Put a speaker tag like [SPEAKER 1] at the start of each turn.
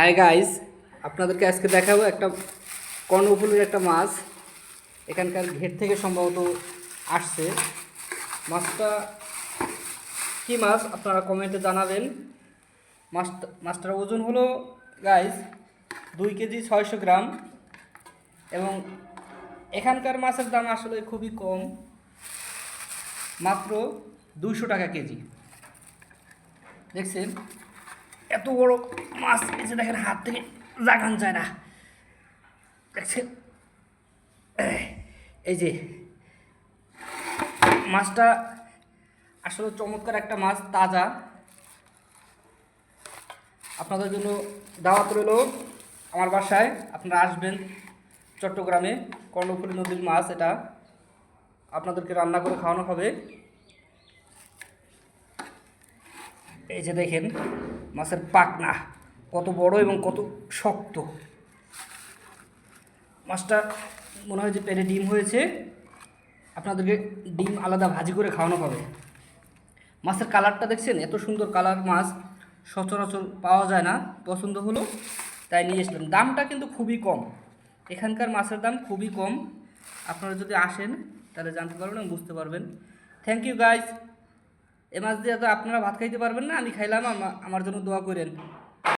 [SPEAKER 1] Hi guys আপনাদেরকে আজকে দেখাবো একটা কর্ণফুলের একটা মাছ। এখানকার ঘের থেকে সম্ভবত আসছে। মাছটা কি মাছ আপনারা কমেন্টে জানাবেন। মাছটা মাছটার ওজন হলো গাইস দুই কেজি ছয়শো গ্রাম এবং এখানকার মাছের দাম আসলে খুবই কম। মাত্র দুইশো টাকা কেজি। দেখছেন? এত বড় মাছ এসে দেখেন হাত থেকে জাগান যায় না। দেখছেন? এই যে মাছটা আসলে চমৎকার একটা মাছ, তাজা। আপনাদের জন্য দাওয়াত রইল আমার বাসায়। আপনারা আসবেন চট্টগ্রামে কর্ণফুলী নদীর মাছ এটা। আপনাদেরকে রান্না করে খাওয়ানো হবে। এই যে দেখেন, মাছের পাকনা, কত বড় এবং কত শক্ত। মাছটা মনে হয় যে পেটে ডিম হয়েছে, আপনাদেরকে ডিম আলাদা ভাজি করে খাওয়ানো হবে। মাছের কালারটা দেখছেন, এত সুন্দর কালার মাছ, সচরাচর পাওয়া যায় না, পছন্দ হলো, তাই নিয়ে এসলাম। দামটা কিন্তু খুবই কম, এখানকার মাছের দাম খুবই কম। আপনারা যদি আসেন, তাহলে জানতে পারবেন এবং বুঝতে পারবেন। থ্যাংক ইউ গাইজ এ মাছ দিয়ে তো আপনারা ভাত খাইতে পারবেন না, আমি খাইলাম আমার জন্য দোয়া করেন।